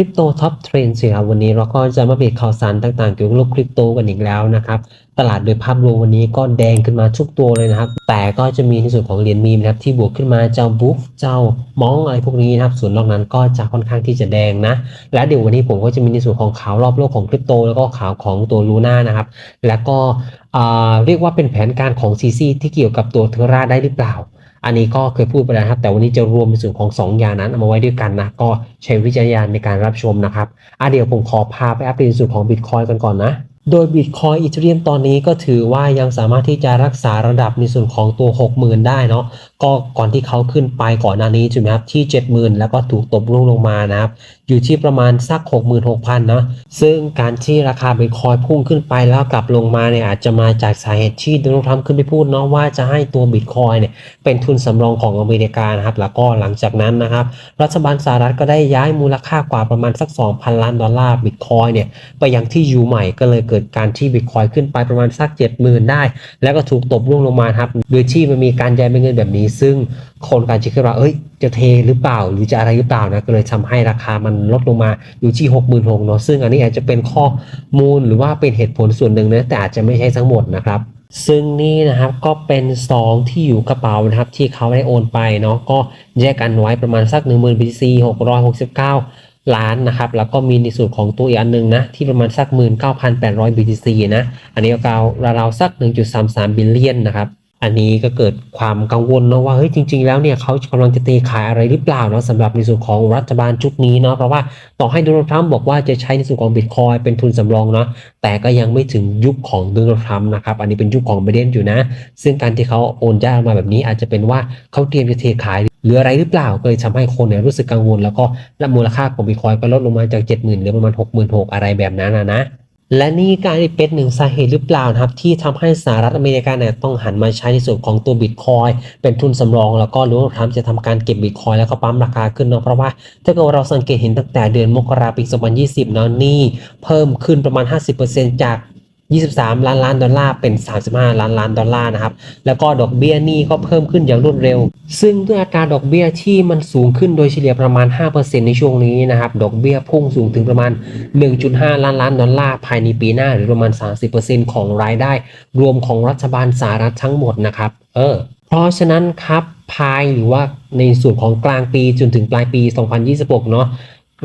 ริปโตท็อปเทรนด์สิครับวันนี้เราก็จะมาเบรกข่าวสารต่างๆ เกี่ยวกับโลกคริปโตกันอีกแล้วนะครับ ตลาดโดยภาพรวมวันนี้ก็แดงขึ้นมาทุกตัวเลยนะครับ แต่ก็จะมีในส่วนของเหรียญมีมนะครับที่บวกขึ้นมาเจ้าบุ๊กเจ้ามองอะไรพวกนี้นะครับ ส่วนนอกนั้นก็จะค่อนข้างที่จะแดงนะ และเดี๋ยววันนี้ผมก็จะมีในส่วนของข่าวรอบโลกของคริปโตแล้วก็ข่าวของตัวลูน่านะครับ แล้วก็เรียกว่าเป็นแผนการของ CC ที่เกี่ยวกับตัวเทอร่าได้หรือเปล่า อันนี้ก็เคยพูดไปแล้วครับแต่วันนี้จะรวมในส่วนของ 2 อย่างนั้นเอามาไว้ด้วยกันนะก็ใช้วิจารณญาณในการรับชมนะครับอะเดี๋ยวผมขอพาไปอัปเดตในส่วนของ Bitcoin กันก่อนนะโดย Bitcoin อีเทเรียมตอนนี้ก็ถือว่ายังสามารถที่จะรักษาระดับในส่วนของตัว 60,000 ได้เนาะก็ก่อนที่เขาขึ้นไปก่อนหน้านี้ใช่ไหมครับที่ 70,000 แล้วก็ถูกตบลงลงมานะครับ อยู่ที่ประมาณสัก 66,000นะซึ่งการที่ราคาบิตคอยพุ่งขึ้นไปแล้วกลับลงมาเนี่ยอาจจะมาจากสาเหตุที่โดนัลด์ทรัมป์ขึ้นไปพูดเนาะว่าจะให้ตัวบิตคอยเนี่ยเป็นทุนสำรองของอเมริกานะครับแล้วก็หลังจากนั้นนะครับ รัฐบาลสหรัฐก็ได้ย้ายมูลค่ากว่าประมาณสัก 2,000 ล้านดอลลาร์บิตคอยเนี่ยไปยังที่ยูใหม่ก็เลยเกิดการที่บิตคอยขึ้นไปประมาณสัก 70,000 ได้ แล้วก็ถูกตบร่วงลงมาครับโดยที่มันมีการย้ายเป็นเงินแบบนี้ ซึ่ง คนการจะคิดว่าเอ้ย จะเทหรือเปล่าหรือจะอะไรหรือเปล่านะก็เลยทำให้ราคามันลดลงมาอยู่ที่66,000เนาะซึ่งอันนี้อาจจะเป็นข้อมูลหรือว่าเป็นเหตุผลส่วนหนึ่งนะแต่อาจจะไม่ใช่ทั้งหมดนะครับซึ่งนี่นะครับก็เป็นซองที่อยู่กระเป๋านะครับที่เขาได้โอนไปเนาะก็แยกกันไว้ประมาณสัก 10,000 BTC 669 ล้านนะครับแล้วก็มีในส่วนของตัวอีกอันหนึงนะที่ประมาณสัก 19,800 BTC นะอันนี้ก็ราวๆสัก 1.33 บิลเลียนนะครับ อันนี้ก็เกิดความกังวลเนาะว่าเฮ้ยจริง ๆ แล้วเนี่ยเขากำลังจะเทขายอะไรหรือเปล่าเนาะสำหรับในส่วนของรัฐบาลชุดนี้เนาะเพราะว่าต่อให้โดนัลด์ทรัมป์บอกว่าจะใช้ในส่วนของบิตคอยเป็นทุนสำรองเนาะแต่ก็ยังไม่ถึงยุคของโดนัลด์ทรัมป์นะครับอันนี้เป็นยุคของไบเดนอยู่นะ ซึ่งการที่เขาโอนย้ายมาแบบนี้อาจจะเป็นว่าเขาเตรียมจะเทขายหรืออะไรหรือเปล่าก็เลยทำให้คนเนี่ยรู้สึกกังวล แล้วก็มูลค่าของบิตคอยก็ลดลงมาจาก 70,000เหลือประมาณ 66,000อะไรแบบนั้นนะนะ และนี่การเป็นหนึ่งสาเหตุหรือเปล่านะครับ ที่ทำให้สหรัฐอเมริกาเนี่ยต้องหันมาใช้ในส่วนของตัวบิตคอยเป็นทุนสำรอง แล้วก็รู้ว่าทรัมป์จะทำการเก็บบิตคอยแล้วก็ปั๊มราคาขึ้นเนาะเพราะว่าถ้าเกิดเราสังเกตเห็นตั้งแต่เดือนมกราปี 2020เนาะนี่เพิ่มขึ้นประมาณ 50%จาก 23 ล้านล้านดอลลาร์เป็น 35 ล้านล้านดอลลาร์นะครับ แล้วก็ดอกเบี้ยนี่ก็เพิ่มขึ้นอย่างรวดเร็ว ซึ่งด้วยอัตราดอกเบี้ยที่มันสูงขึ้นโดยเฉลี่ยประมาณ 5%ในช่วงนี้นะครับ ดอกเบี้ยพุ่งสูงถึงประมาณ 1.5 ล้านล้านดอลลาร์ภายในปีหน้าหรือประมาณ 30%ของรายได้ รวมของรัฐบาลสหรัฐทั้งหมดนะครับ เออ เพราะฉะนั้นครับภายหรือว่าในส่วนของกลางปีจนถึงปลายปี 2026 เนาะ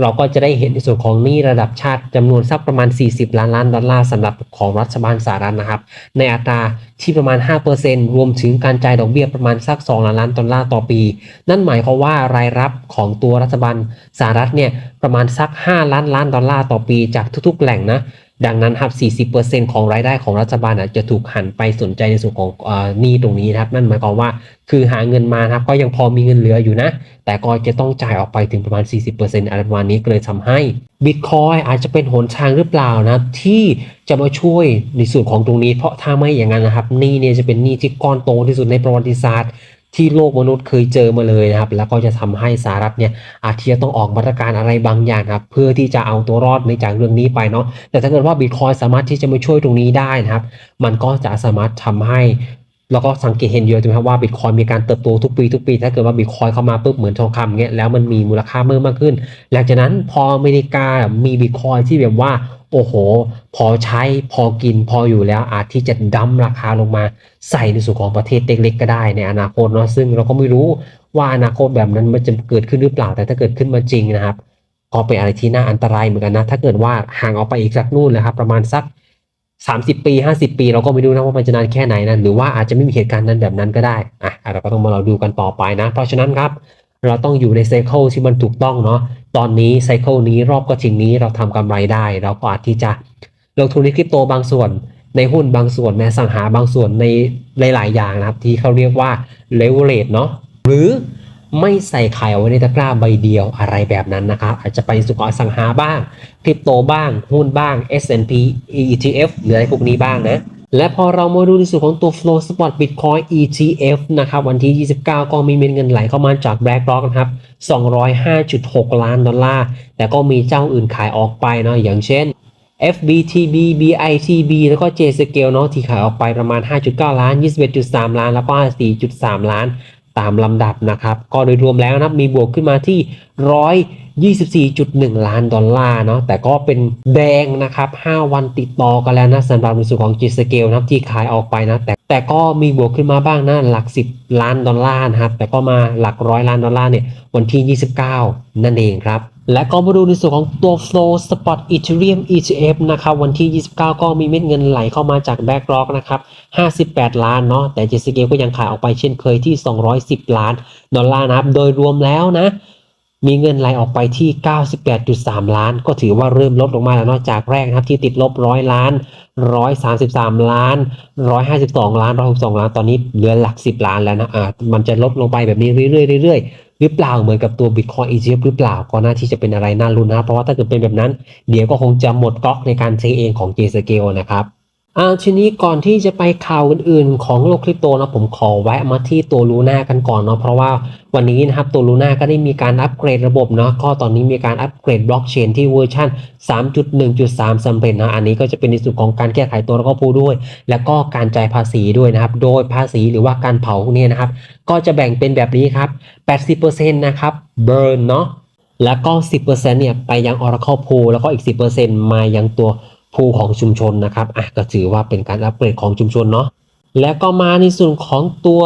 เราก็จะได้เห็นในส่วนของหนี้ระดับชาติจำนวนสักประมาณ 40 ล้านล้านดอลลาร์สำหรับของรัฐบาลสหรัฐนะครับ ในอัตราที่ประมาณ 5%รวมถึงการจ่ายดอกเบี้ยประมาณสัก 2 ล้านล้านดอลลาร์ต่อปี นั่นหมายความว่ารายรับของตัวรัฐบาลสหรัฐเนี่ยประมาณสัก 5 ล้านล้านดอลลาร์ต่อปีจากทุกๆ แหล่งนะ ดังนั้นครับ 40%ของรายได้ของรัฐบาลอาจจะถูกหันไปสนใจในส่วนของอ่อหนี้ตรงนี้นะครับ นั่นหมายความว่าคือหาเงินมาครับก็ยังพอมีเงินเหลืออยู่นะ แต่ก็จะต้องจ่ายออกไปถึงประมาณ 40%อะไรประมาณนี้ก็เลยทำให้ Bitcoin อาจจะเป็นหนทางหรือเปล่านะครับที่จะมาช่วยในส่วนของตรงนี้ เพราะถ้าไม่อย่างนั้นนะครับหนี้เนี่ยจะเป็นหนี้ที่ก้อนโตที่สุดในประวัติศาสตร์ ที่โลกมนุษย์เคยเจอมาเลยนะครับ แล้วก็จะทำให้สหรัฐเนี่ยอาจจะต้องออกมาตรการอะไรบางอย่างครับ เพื่อที่จะเอาตัวรอดในจากเรื่องนี้ไปเนาะแต่ถ้าเกิดว่าบิตคอยสามารถที่จะมาช่วยตรงนี้ได้นะครับ มันก็จะสามารถทำให้แล้วก็สังเกตเห็นเยอะถูกไหมครับว่าบิตคอยมีการเติบโตทุกปีทุกปี ถ้าเกิดว่าบิตคอยเข้ามาปุ๊บเหมือนทองคำเงี้ยแล้วมันมีมูลค่าเพิ่มมากขึ้น หลังจากนั้นพออเมริกามีบิตคอยที่แบบว่า โอ้โห พอใช้พอกินพออยู่แล้วอาจที่จะดั้มราคาลงมาใส่ในส่วนของประเทศเล็กๆก็ได้ในอนาคตเนาะซึ่งเราก็ไม่รู้ว่าอนาคตแบบนั้นมันจะเกิดขึ้นหรือเปล่าแต่ถ้าเกิดขึ้นมาจริงนะครับก็เป็นอะไรที่น่าอันตรายเหมือนกันนะ ถ้าเกิดว่าห่างออกไปอีกสักนู่นเลยครับประมาณสัก 30 ปี 50 ปี เราก็ไม่รู้นะว่ามันจะนานแค่ไหนนะหรือว่าอาจจะไม่มีเหตุการณ์นั้นแบบนั้นก็ได้อะเราก็ต้องมาเราดูกันต่อไปนะ เพราะฉะนั้นครับ เราต้องอยู่ในไซเคิลที่มันถูกต้องเนาะตอนนี้ไซเคิลนี้รอบก็จริงนี้เราทำกำไรได้ เราก็อาจที่จะลงทุนในคริปโตบางส่วน ในหุ้นบางส่วนในสังหาบางส่วนในหลาย ๆ อย่างนะครับ ที่เขาเรียกว่าเลเวลเลตเนาะหรือไม่ใส่ไข่เอาไว้ในตะกร้าใบเดียวอะไรแบบนั้นนะครับ อาจจะไปสุขอสังหาบ้าง คริปโตบ้าง หุ้นบ้าง S&P ETF หรืออะไรพวกนี้บ้างนะ และพอเรามาดูในส่วนของตัว Flow Spot Bitcoin ETF นะครับ วันที่ 29 ก็มีเม็ดเงินไหลเข้ามาจาก BlackRock นะครับ 205.6 ล้านดอลลาร์ แต่ก็มีเจ้าอื่นขายออกไปเนาะอย่างเช่น FBTB BITB แล้วก็ JScale เนาะที่ขายออกไปประมาณ 5.9 ล้าน 21.3 ล้าน แล้วก็ 4.3 ล้าน ตามลำดับนะครับ ก็โดยรวมแล้วนะมีบวกขึ้นมาที่ 124.1 ล้านดอลลาร์เนาะแต่ก็เป็นแดงนะครับ 5 วันติดต่อกันแล้วนะสำหรับในส่วนของจิสเกลนะครับที่ขายออกไปนะแต่แต่ก็มีบวกขึ้นมาบ้างนะหลัก 10 ล้านดอลลาร์นะครับแต่ก็มาหลักร้อยล้านดอลลาร์เนี่ยวันที่ 29 นั่นเองครับ และก็มาดูในส่วนของตัว Flow Spot Ethereum ETF นะครับวันที่ 29 ก็มีเม็ดเงินไหลเข้ามาจากแบ็กล็อกนะครับ 58 ล้านเนาะแต่ JCG ก็ยังขายออกไปเช่นเคยที่ 210 ล้านดอลลาร์นะครับโดยรวมแล้วนะ มีเงินไหลออกไปที่ 98.3 ล้าน ก็ถือว่าเริ่มลดลงมาแล้วนอกจากแรกนะครับที่ติดลบร้อยล้าน 133 ล้าน 152 ล้าน 162 ล้าน ตอนนี้เหลือหลัก 10 ล้านแล้วนะอ่ามันจะลดลงไปแบบนี้เรื่อยๆเรื่อยๆหรือเปล่าเหมือนกับตัว Bitcoin ETF หรือเปล่าก็น่าที่จะเป็นอะไรน่าลุ้นนะเพราะว่าถ้าเกิดเป็นแบบนั้น เดี๋ยวก็คงจะหมดก๊อกในการใช้เองของ J Scale นะครับ อ่าทีนี้ก่อนที่จะไปข่าวอื่นๆ ของโลกคริปโตนะผมขอแวะมาที่ตัวลูน่ากันก่อนเนาะเพราะว่าวันนี้นะครับตัวลูน่าก็ได้มีการอัปเกรดระบบเนาะก็ตอนนี้มีการอัปเกรดบล็อกเชนที่เวอร์ชัน3.1.3สำเร็จนะอันนี้ก็จะเป็นในส่วนของการแก้ไขตัวแล้วก็พูด้วย แล้วก็การจ่ายภาษีด้วยนะครับ โดยภาษีหรือว่าการเผาเนี่ยนะครับ ก็จะแบ่งเป็นแบบนี้ครับ 80%นะครับ burn เนาะแล้วก็ 10%เนี่ยไปยัง Oracle Pool แล้วก็อีก 10%มายังตัว ครูของชุมชนนะครับอะก็ถือว่าเป็นการอัปเกรดของชุมชนเนาะแล้วก็มาในส่วนของตัว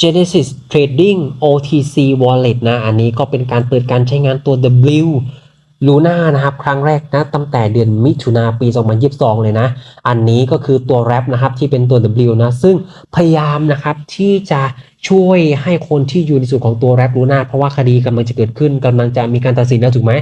Genesis Trading OTC Wallet นะ อันนี้ก็เป็นการเปิดการใช้งานตัว W Luna นะครับครั้งแรกนะตั้งแต่เดือนมิถุนาปี 2022 เลยนะ อันนี้ก็คือตัวแรปนะครับที่เป็นตัว W นะ ซึ่งพยายามนะครับที่จะช่วยให้คนที่อยู่ในส่วนของตัวแรปลูน่าเพราะว่าคดีกำลังจะเกิดขึ้นกำลังจะมีการตัดสินแล้วถูกไหม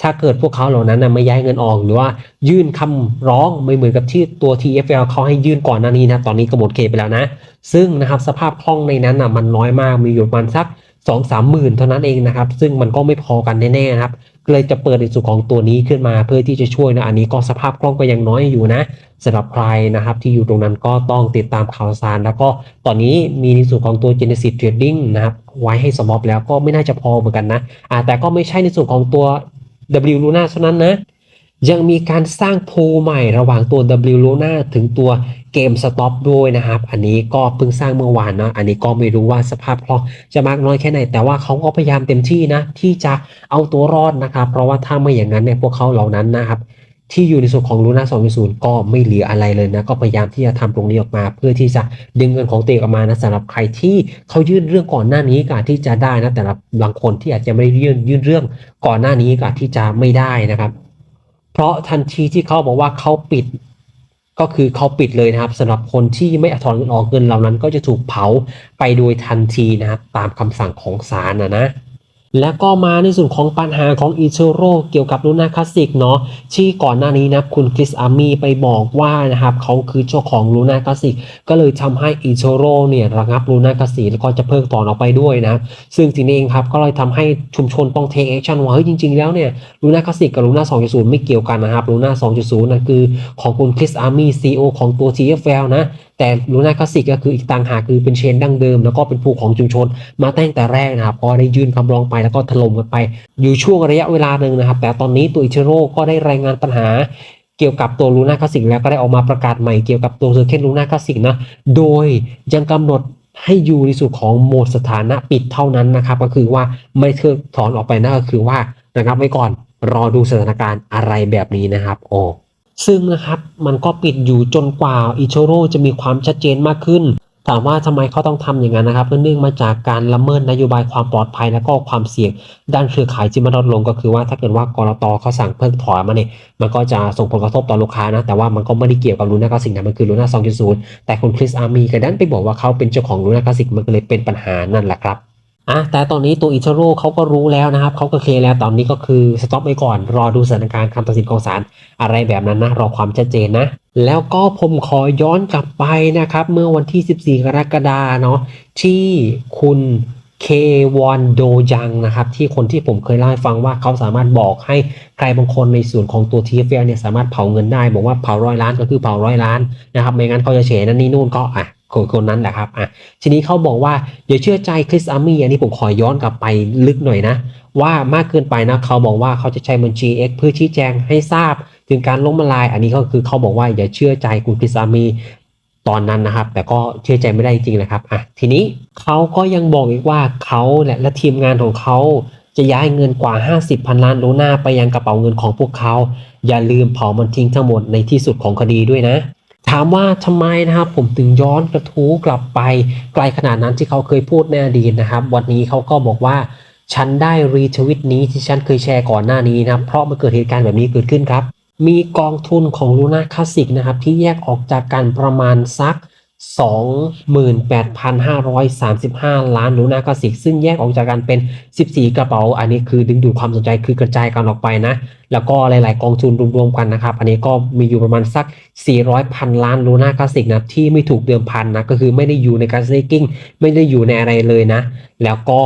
ถ้าเกิดพวกเขาเหล่านั้นนะไม่ย้ายเงินออกหรือว่ายื่นคำร้องไม่เหมือนกับที่ตัว TFL เขาให้ยื่นก่อนหน้านี้นะตอนนี้ก็หมดเขตไปแล้วนะ ซึ่งนะครับสภาพคล่องในนั้นนะมันน้อยมากมีอยู่ประมาณสัก 2 3หมื่นเท่านั้นเองนะครับ ซึ่งมันก็ไม่พอกันแน่ๆนะครับเลยจะเปิดในส่วนของตัวนี้ขึ้นมาเพื่อที่จะช่วยนะอันนี้ก็สภาพคล่องก็ยังน้อยอยู่นะสำหรับใครนะครับที่อยู่ตรงนั้นก็ต้องติดตามข่าวสาร แล้วก็ตอนนี้มีในส่วนของตัว Genesis Trading นะครับไว้ให้สมอบแล้วก็ไม่น่าจะพอเหมือนกันนะอ่าแต่ก็ไม่ใช่ในส่วนของตัว W Luna เท่านั้นนะ ยังมีการสร้างโพใหม่ระหว่างตัว W Luna ถึงตัวเกมสต็อปด้วยนะครับ อันนี้ก็เพิ่งสร้างเมื่อวานนะอันนี้ก็ไม่รู้ว่าสภาพคล่องจะมากน้อยแค่ไหน แต่ว่าเขาก็พยายามเต็มที่นะ ที่จะเอาตัวรอดนะครับ เพราะว่าถ้าไม่อย่างนั้นเนี่ยพวกเขาเหล่านั้นนะครับ ที่อยู่ในส่วนของลูน่า2.0 ก็ไม่เหลืออะไรเลยนะ ก็พยายามที่จะทำตรงนี้ออกมา เพื่อที่จะดึงเงินของเองออกมานะสำหรับใครที่เขายื่นเรื่องก่อนหน้านี้ก็อาที่จะได้นะแต่ละบางคนที่อาจจะไม่ได้ยื่นยื่นเรื่องก่อนหน้านี้ก็อาที่จะไม่ได้นะครับ เพราะทันทีที่เขาบอกว่าเขาปิด ก็คือเขาปิดเลยนะครับสำหรับคนที่ไม่ถอนเงินออกเงินเหล่านั้น ก็จะถูกเผาไปโดยทันทีนะครับตามคำสั่งของศาลนะนะ แล้วก็มาในส่วนของปัญหาของอิเชโร่เกี่ยวกับลูน่าคลาสสิกเนาะที่ก่อนหน้านี้นะคุณคริสอาร์มี่ไปบอกว่านะครับเขาคือเจ้าของลูน่าคลาสสิกก็เลยทำให้อิเชโร่เนี่ยระงับลูน่าคลาสสิกแล้วก็จะเพิกถอนออกไปด้วยนะ ซึ่งทีนี้เองครับก็เลยทำให้ชุมชนต้องเทคแอคชั่นว่าเฮ้ยจริง ๆ แล้วเนี่ยลูน่าคลาสสิกกับลูน่า2.0 ไม่เกี่ยวกันนะครับลูน่า2.0นั่นคือของคุณคริสอาร์มี่ซีอของตัว TFL นะแต่ลูน่าคลาสสิกก็คืออีกต่างหากคือเป็นเชนดั้งเดิม แล้วก็เป็นผู้ของชุมชน มาตั้งแต่แรกนะครับก็ได้ยื่นคำร้องไปแล้วก็ถล่มกันไป อยู่ช่วงระยะเวลาหนึ่งนะครับ แต่ตอนนี้ตัวอิชิโร่ก็ได้รายงานปัญหาเกี่ยวกับตัวลูน่าคลาสสิกแล้วก็ได้ออกมาประกาศใหม่เกี่ยวกับตัวเซอร์เคนลูน่าคลาสสิกนะ โดยยังกำหนดให้อยู่ในส่วนของโหมดสถานะปิดเท่านั้นนะครับ ก็คือว่าไม่เทิกถอนออกไปนะก็คือว่านะครับไว้ก่อนรอดูสถานการณ์อะไรแบบนี้นะครับ โอ้ ซึ่งนะครับมันก็ปิดอยู่จนกว่าอิโชโร่จะมีความชัดเจนมากขึ้น ถามว่าทำไมเขาต้องทำอย่างนั้นนะครับก็เนื่องมาจากการละเมิดนโยบายความปลอดภัยและก็ความเสี่ยง ด้านเครือข่ายที่มันลดลงก็คือว่าถ้าเกิดว่ากรตเขาสั่งเพิกถอนมาเนี่ยมันก็จะส่งผลกระทบต่อลูกค้านะแต่ว่ามันก็ไม่ได้เกี่ยวกับลูน่าคลาสิกนะมันคือลูน่า2.0แต่คุณคริสอาร์มีก็ดันไปบอกว่าเขาเป็นเจ้าของลูน่าคลาสสิกมันก็เลยเป็นปัญหานั่นแหละครับ อะแต่ตอนนี้ตัวอิชาโร่เขาก็รู้แล้วนะครับเขาก็เคลียร์แล้วตอนนี้ก็คือสต็อปไปก่อน รอดูสถานการณ์คำตัดสินของศาลอะไรแบบนั้นนะ รอความชัดเจนนะ แล้วก็ผมขอย้อนกลับไปนะครับ เมื่อวันที่ 14 กรกฎาเนาะที่คุณ เควอนโดยังนะครับ ที่คนที่ผมเคยเล่าให้ฟังว่าเขาสามารถบอกให้ใครบางคนในส่วนของตัว TFL เนี่ยสามารถเผาเงินได้ บอกว่าเผาร้อยล้านก็คือเผาร้อยล้านนะครับไม่งั้นเขาจะเฉนั่นนี่นู่นก็อะคนคนนั้นแหละครับอะทีนี้เขาบอกว่าอย่าเชื่อใจคริสอาร์มี่อันนี้ผมขอย้อนกลับไปลึกหน่อยนะ ว่ามากเกินไปนะเขาบอกว่าเขาจะใช้บัญชี X เพื่อชี้แจงให้ทราบ ถึงการล้มละลาย อันนี้ก็คือเขาบอกว่าอย่าเชื่อใจคุณคริสอาร์มี่ ตอนนั้นนะครับ แต่ก็เชื่อใจไม่ได้จริงๆนะครับอะทีนี้เขาก็ยังบอกอีกว่าเขาและและทีมงานของเขาจะย้ายเงินกว่า 50พันล้านลูน่าไปยังกระเป๋าเงินของพวกเขา อย่าลืมเผามันทิ้งทั้งหมดในที่สุดของคดีด้วยนะ ถามว่าทำไมนะครับ ผมถึงย้อนกระทู้กลับไป ไกลขนาดนั้นที่เขาเคยพูดในอดีตนะครับ วันนี้เขาก็บอกว่าฉันได้รีทวิตนี้ที่ฉันเคยแชร์ก่อนหน้านี้นะเพราะมันเกิดเหตุการณ์แบบนี้เกิดขึ้นครับ มีกองทุนของลูน่าคลาสสิกนะครับ ที่แยกออกจากกันประมาณสัก 28,535 ล้านลูน่าคลาสสิก ซึ่งแยกออกจากกันเป็น 14 กระเป๋า อันนี้คือดึงดูดความสนใจคือกระจายกันออกไปนะ แล้วก็หลาย ๆ กองทุนรวม ๆ กันนะครับ อันนี้ก็มีอยู่ประมาณสัก 400 พันล้านลูน่าคลาสสิกนะที่ไม่ถูกเดิมพันนะก็คือไม่ได้อยู่ในการสเตกิ้งไม่ได้อยู่ในอะไรเลยนะ แล้วก็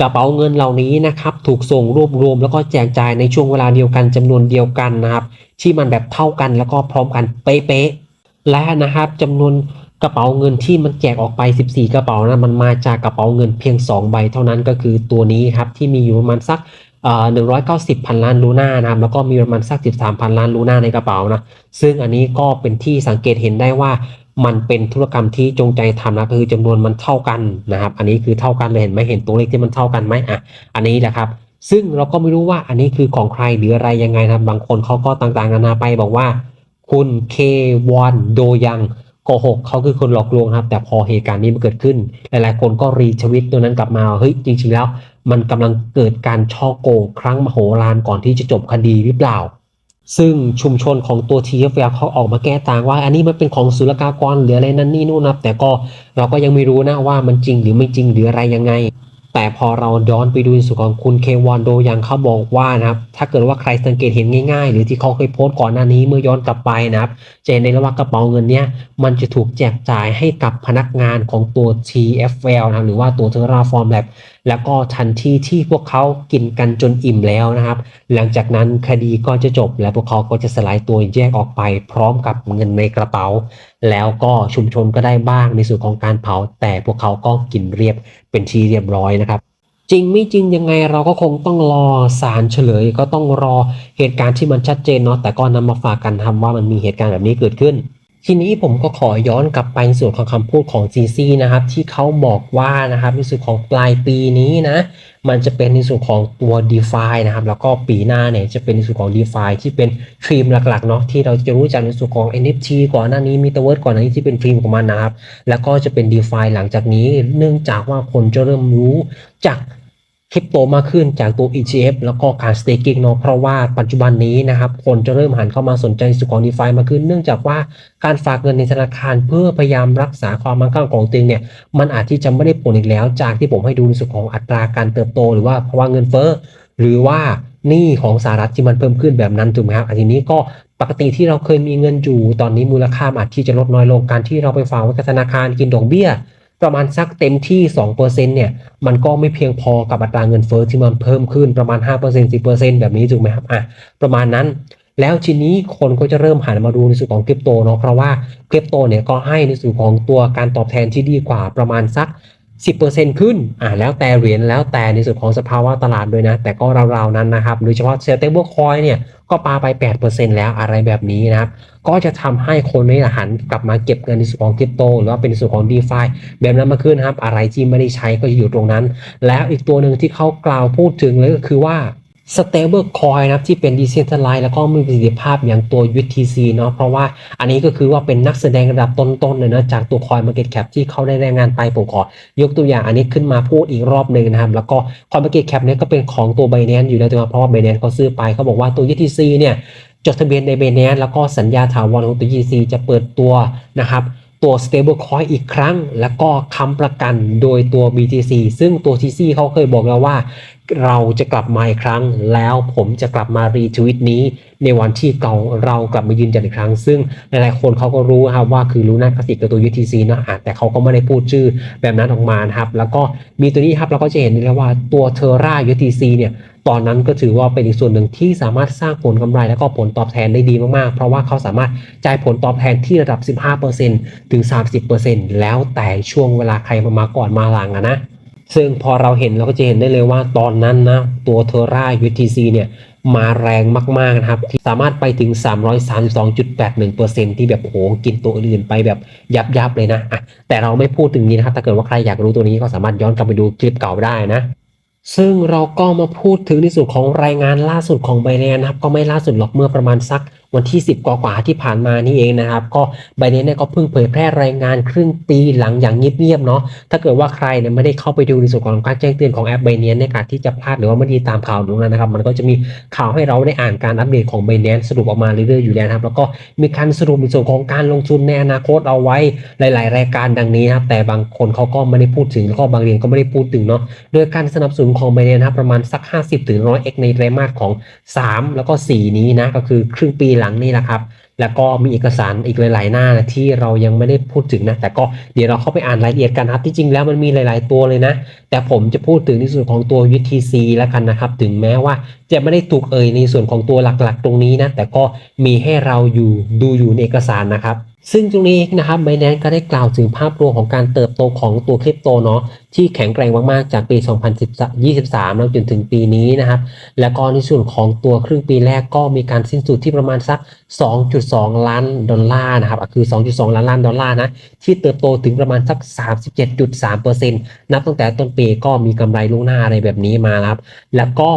กระเป๋าเงินเหล่านี้นะครับถูกส่งรวบรวมแล้วก็แจกจ่ายในช่วงเวลาเดียวกันจำนวนเดียวกันนะครับ ที่มันแบบเท่ากันแล้วก็พร้อมกันเป๊ะๆและนะครับจำนวนกระเป๋าเงินที่มันแจกออกไป 14 กระเป๋านะมันมาจากกระเป๋าเงินเพียง 2 ใบเท่านั้นก็คือตัวนี้ครับที่มีอยู่ประมาณสักเอ่อ190พันล้านลูน่านะครับแล้วก็มีประมาณสัก13พันล้านลูน่าในกระเป๋านะซึ่งอันนี้ก็เป็นที่สังเกตเห็นได้ว่ามันเป็นธุรกรรมที่จงใจทำนะคือจำนวนมันเท่ากันนะครับ อันนี้คือเท่ากันเลยเห็นไหมเห็นตัวเลขที่มันเท่ากันไหมอะอันนี้แหละครับ ซึ่งเราก็ไม่รู้ว่าอันนี้คือของใครหรืออะไรยังไงนะครับบางคนเขาก็ต่างๆนานาไปบอกว่า คุณเควอนโดยังโกหกเขาคือคนหลอกลวงครับ แต่พอเหตุการณ์นี้มันเกิดขึ้น หลายๆ คนก็รีทวิตตัวนั้นกลับมาเฮ้ยจริง ๆ แล้ว มันกำลังเกิดการช่อโกงครั้งมโหฬารก่อนที่จะจบคดีหรือเปล่า ซึ่งชุมชนของตัว TFL เขาออกมาแก้ต่างว่า อันนี้มันเป็นของศุลกากรหรืออะไรนั่นนี่นู่นนะแต่ก็เราก็ยังไม่รู้นะว่ามันจริงหรือไม่จริงหรืออะไรยังไง แต่พอเราย้อนไปดูในส่วนของคุณเควอนโดยังเขาบอกว่านะครับ ถ้าเกิดว่าใครสังเกตเห็นง่ายๆ หรือที่เขาเคยโพสต์ก่อนหน้านี้เมื่อย้อนกลับไปนะครับจะเห็นได้เลยว่ากระเป๋าเงินเนี้ยมันจะถูกแจกจ่ายให้กับพนักงานของตัว TFL นะหรือว่าตัว Terraform Lab แล้วก็ทันทีที่พวกเขากินกันจนอิ่มแล้วนะครับ หลังจากนั้นคดีก็จะจบและพวกเขาก็จะสลายตัวแยกออกไป พร้อมกับเงินในกระเป๋า แล้วก็ชุมชนก็ได้บ้างในส่วนของการเผา แต่พวกเขาก็กินเรียบเป็นที่เรียบร้อยนะครับจริงไม่จริงยังไงเราก็คงต้องรอศาลเฉลย ก็ต้องรอเหตุการณ์ที่มันชัดเจนเนาะแต่ก็นำมาฝากกันทำว่ามันมีเหตุการณ์แบบนี้เกิดขึ้น ทีนี้ผมก็ขอย้อนกลับไปในส่วนของคำพูดของซีซีนะครับ ที่เขาบอกว่านะครับในส่วนของปลายปีนี้นะมันจะเป็นในส่วนของตัว d e f i นะครับ แล้วก็ปีหน้าเนี่ยจะเป็นในส่วนของ d e f i ที่เป็นทรีมหลักๆเนาะที่เราจะรู้จักในส่วนของ NFT ก่อนหน้านี้มีตัวเวิร์ดก่อนหน้านี้ที่เป็นทรีมของมันนะครับ แล้วก็จะเป็น d e f i หลังจากนี้ เนื่องจากว่าคนจะเริ่มรู้จาก คริปโตมากขึ้นจากตัว ETF แล้วก็การ staking เนาะเพราะว่าปัจจุบันนี้นะครับ คนจะเริ่มหันเข้ามาสนใจสุขของ DeFi มากขึ้น เนื่องจากว่าการฝากเงินในธนาคารเพื่อพยายามรักษาความมั่งคั่งของตัวเองเนี่ย มันอาจที่จะไม่ได้ผลอีกแล้ว จากที่ผมให้ดูในส่วนของอัตราการเติบโต หรือว่าภาวะเงินเฟ้อหรือว่าหนี้ของสหรัฐที่มันเพิ่มขึ้นแบบนั้นถูกไหมครับอันนี้ก็ปกติที่เราเคยมีเงินอยู่ตอนนี้มูลค่าอาจที่จะลดน้อยลงการที่เราไปฝากไว้กับธนาคารกินดอกเบี้ย ประมาณสักเต็มที่ 2%เนี่ย มันก็ไม่เพียงพอกับอัตราเงินเฟ้อที่มันเพิ่มขึ้นประมาณ 5% 10%แบบนี้ถูกไหมครับอะประมาณนั้น แล้วทีนี้คนก็จะเริ่มหันมาดูในส่วนของคริปโตเนาะเพราะว่าคริปโตเนี่ยก็ให้ในส่วนของตัวการตอบแทนที่ดีกว่าประมาณสัก 10%ขึ้นอ่าแล้วแต่เหรียญแล้วแต่ในส่วนของสภาวะตลาดด้วยนะ แต่ก็ราวๆนั้นนะครับโดยเฉพาะเซลเตเบิลคอยเนี่ยก็ปาไป 8%แล้วอะไรแบบนี้นะครับ ก็จะทำให้คนนี่หันกลับมาเก็บเงินในส่วนของคริปโต หรือว่าเป็นส่วนของ d e f าแบบนั้นมาขึ้นครับ อะไรที่ไม่ได้ใช้ก็จะอยู่ตรงนั้น แล้วอีกตัวหนึ่งที่เขากล่าวพูดถึงเลยก็คือว่า stable coin นะที่เป็น decentralized แล้วก็มีประสิทธิภาพอย่างตัว UTC เนาะเพราะว่าอันนี้ก็คือว่าเป็นนักแสดงระดับต้นๆเลยนะจากตัว coin market cap ที่เขาได้รายงานไปผมขอยกตัวอย่างอันนี้ขึ้นมาพูดอีกรอบหนึ่งนะครับ แล้วก็ coin market cap เนี่ยก็เป็นของตัว Binance อยู่แล้วถูกไหมเพราะว่า Binance เขาซื้อไปเขาบอกว่าตัว UTC เนี่ยจดทะเบียนใน Binance แล้วก็สัญญาถาวรของตัว UTC จะเปิดตัวนะครับตัว stable coin อีกครั้ง แล้วก็ค้ำประกันโดยตัว BTC ซึ่งตัว TC เขาเคยบอกแล้วว่า เราจะกลับมาอีกครั้ง แล้วผมจะกลับมารีทวิตนี้ ในวันที่เก่าเรากลับมายืนยันอีกครั้ง ซึ่งหลายๆคนเขาก็รู้ครับว่าคือรู้นาคติกับตัว UTC นะอะแต่เขาก็ไม่ได้พูดชื่อแบบนั้นออกมานะครับ แล้วก็มีตัวนี้ครับเราก็จะเห็นได้แล้วว่าตัว Terra UTC เนี่ยตอนนั้นก็ถือว่าเป็นอีกส่วนหนึ่งที่สามารถสร้างผลกำไรและก็ผลตอบแทนได้ดีมากๆ เพราะว่าเขาสามารถจ่ายผลตอบแทนที่ระดับ 15%ถึง 30%แล้วแต่ช่วงเวลาใครมามาก่อนมาหลังนะ ซึ่งพอเราเห็นเราก็จะเห็นได้เลยว่าตอนนั้นนะตัว Terra UTC เนี่ยมาแรงมากๆนะครับ ที่สามารถไปถึง 332.81%ที่แบบโอ้โหกินตัวอื่นไปแบบยับๆเลยนะอะแต่เราไม่พูดถึงนี้นะครับ ถ้าเกิดว่าใครอยากรู้ตัวนี้ก็สามารถย้อนกลับไปดูคลิปเก่าได้นะ ซึ่งเราก็มาพูดถึงในส่วนของรายงานล่าสุดของไบแนนนะครับ ก็ไม่ล่าสุดหรอกเมื่อประมาณสัก วันที่ 10กว่าที่ผ่านมานี่เองนะครับ ก็ไบแนนเนี่ยก็เพิ่งเผยแพร่รายงานครึ่งปีหลังอย่างเงียบๆเนาะถ้าเกิดว่าใครเนี่ยไม่ได้เข้าไปดูในส่วนของการแจ้งเตือนของแอปไบแนนในการที่จะพลาดหรือว่าไม่ได้ตามข่าวตรงนั้นนะครับ มันก็จะมีข่าวให้เราได้อ่านการอัปเดตของไบแนนสรุปออกมาเรื่อยๆอยู่แล้วครับแล้วก็มีการสรุปในส่วนของการลงทุนในอนาคตเอาไว้หลาย ๆ รายการดังนี้นะครับแต่บางคนเขาก็ไม่ได้พูดถึงแล้วก็บางเรียนก็ไม่ได้พูดถึงเนาะโดยการสนับสนุนของไบเดนนะครับประมาณสัก 50ถึง100 x ในไตรมาสของ 3 แล้วก็ 4 นี้นะก็คือครึ่งปีหลังนี่แหละครับ แล้วก็มีเอกสารอีกหลาย ๆ หน้านะที่เรายังไม่ได้พูดถึงนะ แต่ก็เดี๋ยวเราเข้าไปอ่านรายละเอียดกันครับ ที่จริงแล้วมันมีหลาย ๆ ตัวเลยนะ แต่ผมจะพูดถึงในส่วนของตัว UTC แล้วกันนะครับ ถึงแม้ว่าจะไม่ได้ถูกเอ่ยในส่วนของตัวหลัก ๆ ตรงนี้นะ แต่ก็มีให้เราอยู่ดูอยู่ในเอกสารนะครับ ซึ่งตรงนี้นะครับ b บ n a n c e ก็ได้กล่าวถึงภาพรวมของการเติบโตของตัวคริปโตเนาะที่แข็งแกร่งมากๆ จากปี 2023 แล้วจนถึงปีนี้นะครับ แล้วก็ในส่วนของตัวครึ่งปีแรกก็มีการสิ้นสุดที่ประมาณสัก 2.2 ล้านดอลลาร์นะครับอะคือ 2.2 ล้านล้านดอลลาร์นะ ที่เติบโตถึงประมาณสัก 37.3%นับตั้งแต่ต้นปีก็มีกำไรล่วงหน้าอะไรแบบนี้มาครับ แล้วก็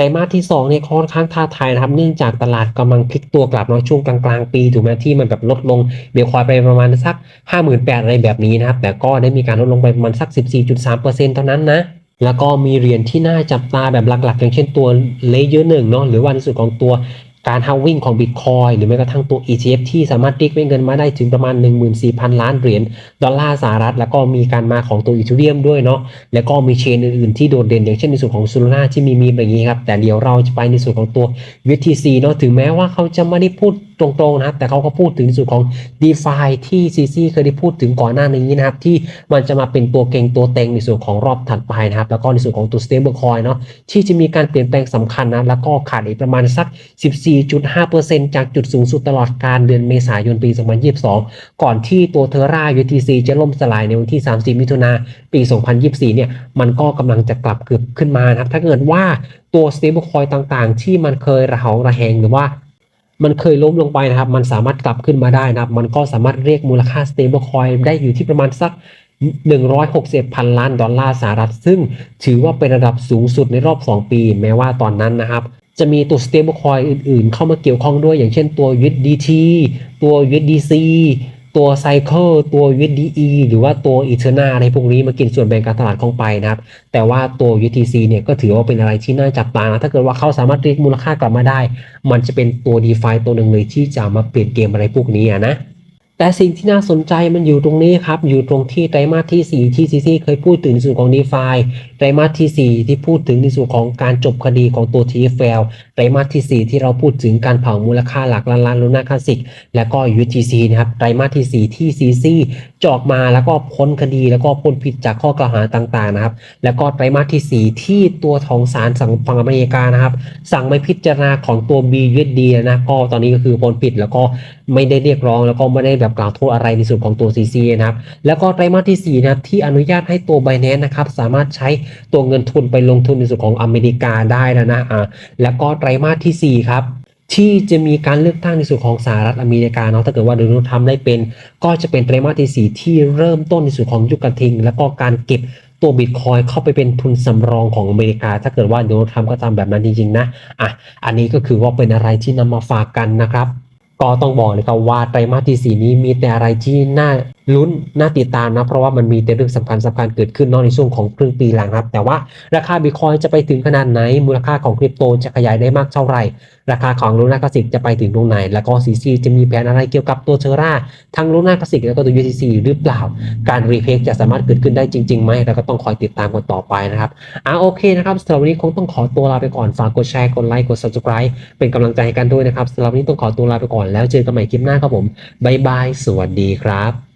ไตรมาสที่2เนี่ยค่อนข้างท้าทายนะครับ เนื่องจากตลาดกำลังพลิกตัวกลับเนาะช่วงกลางๆ ปีถูกไหมที่มันแบบลดลงเบียร์คอยไปประมาณสัก 58,000อะไรแบบนี้นะครับ แต่ก็ได้มีการลดลงไปประมาณสัก 14.3%เท่านั้นนะ แล้วก็มีเหรียญที่น่าจับตาแบบหลักๆ อย่างเช่นตัวเลเยอร์หนึ่งเนาะหรือว่าในส่วนของตัว การฮาวิ่งของ Bitcoin หรือแม้กระทั่งตัว ETF ที่สามารถติ๊กเงินมาได้ถึงประมาณ 14,000 ล้านเหรียญดอลลาร์สหรัฐ แล้วก็มีการมาของตัวอีทูเรียมด้วยเนาะแล้วก็มีเชนอื่นๆที่โดดเด่น อย่างเช่นในส่วนของซูล่าที่มีมีแบบนี้ครับ แต่เดี๋ยวเราจะไปในส่วนของตัว UTC เนาะถึงแม้ว่าเขาจะไม่ได้พูด ตรงๆนะครับ แต่เขาก็พูดถึงในส่วนของ DeFi ที่ CC เคยได้พูดถึงก่อนหน้านี้นะครับ ที่มันจะมาเป็นตัวเก่งตัวเต็งในส่วนของรอบถัดไปนะครับ แล้วก็ในส่วนของตัว Stablecoin เนาะที่จะมีการเปลี่ยนแปลงสำคัญนะ แล้วก็ขาดอีกประมาณสัก 14.5%จากจุดสูงสุดตลอดการเดือนเมษายนปี 2022 ก่อนที่ตัวเทอร่า UTC จะล่มสลายในวันที่ 30 มิถุนาปี 2024 เนี่ยมันก็กำลังจะกลับเกือบขึ้นมานะครับ ถ้าเกิดว่าตัว stablecoin ต่างๆ ที่มันเคยระหองระแหงหรือว่า มันเคยล้มลงไปนะครับ มันสามารถกลับขึ้นมาได้นะครับ มันก็สามารถเรียกมูลค่า stablecoin ได้อยู่ที่ประมาณสัก 160พันล้านดอลลาร์สหรัฐ ซึ่งถือว่าเป็นระดับสูงสุดในรอบ 2 ปี แม้ว่าตอนนั้นนะครับ จะมีตัว stablecoin อื่นๆ เข้ามาเกี่ยวข้องด้วย อย่างเช่นตัว USDT ตัว USDC ตัวไซเคิลตัว USDE หรือว่าตัวอีเทอร์นาอะไรพวกนี้มากินส่วนแบ่งการตลาดของไปนะครับ แต่ว่าตัว UTC เนี่ยก็ถือว่าเป็นอะไรที่น่าจับตานะถ้าเกิดว่าเขาสามารถเรียกมูลค่ากลับมาได้ มันจะเป็นตัว DeFi ตัวหนึ่งเลยที่จะมาเปลี่ยนเกมอะไรพวกนี้นะ แต่สิ่งที่น่าสนใจมันอยู่ตรงนี้ครับ อยู่ตรงที่ไตรมาสที่ 4 ที่ซีซีเคยพูดถึงในส่วนของ d e f i ไตรมาสที่ 4 ที่พูดถึงในส่วนของการจบคดีของตัว TFL ไตรมาสที่ 4 ที่เราพูดถึงการเผามูลค่าหลักล้านล้านลูน่าคลาสสิก และก็ UTC นะครับไตรมาสที่ 4 ที่ซีซีจอกมาแล้วก็พ้นคดีแล้วก็พ้นผิดจากข้อกล่าวหาต่างๆนะครับ แล้วก็ไตรมาสที่ 4 ที่ตัวของศาลสั่งฝั่งอเมริกานะครับ สั่งไม่พิจารณาของตัว BUSD นะก็ตอนนี้ก็คือพ้นผิดแล้วก็ ไม่ได้เรียกร้องแล้วก็ไม่ได้แบบกล่าวโทษอะไรในส่วนของตัว CC นะครับ แล้วก็ไตรมาสที่4นะครับที่อนุญาตให้ตัว Binance นะครับสามารถใช้ตัวเงินทุนไปลงทุนในส่วนของอเมริกาได้แล้วนะอ่าแล้วก็ไตรมาสที่4ครับที่จะมีการเลือกตั้งในส่วนของสหรัฐอเมริกาเนาะถ้าเกิดว่าโดนัลด์ทรัมป์ได้เป็น ก็จะเป็นไตรมาสที่ 4 ที่เริ่มต้นในส่วนของยุคกระทิง แล้วก็การเก็บตัวบิตคอยเข้าไปเป็นทุนสำรองของอเมริกา ถ้าเกิดว่าโดนัลด์ทรัมป์ก็ทำแบบนั้นจริงๆนะอะอันนี้ก็คือว่าเป็นอะไรที่นำมาฝากกันนะครับ ก็ต้องบอกเลยครับว่าไตรมาสที่ 4 นี้มีแต่อะไรที่น่าลุ้นน่าติดตามนะ เพราะว่ามันมีแต่เรื่องสำคัญสำคัญเกิดขึ้นนอกในช่วงของครึ่งปีหลังครับ แต่ว่าราคาบิตคอยจะไปถึงขนาดไหน มูลค่าของคริปโตจะขยายได้มากเท่าไหร่ ราคาของลูน่าคลาสิกจะไปถึงตรงไหน แล้วก็ซีซีจะมีแผนอะไรเกี่ยวกับตัวเชอร่าทั้งลูน่าคลาสิกแล้วก็ตัว UTC หรือเปล่า การรีเพคจะสามารถเกิดขึ้นได้จริงๆไหมเราก็ต้องคอยติดตามกันต่อไปนะครับอะโอเคนะครับสำหรับวันนี้คงต้องขอตัวลาไปก่อนฝากกดแชร์กดไลค์กด subscribe เป็นกำลังใจให้กันด้วยนะครับสำหรับวันนี้ต้องขอตัวลาไปก่อนแล้วเจอกันใหม่คลิปหน้าครับผมบายบายสวัสดีครับ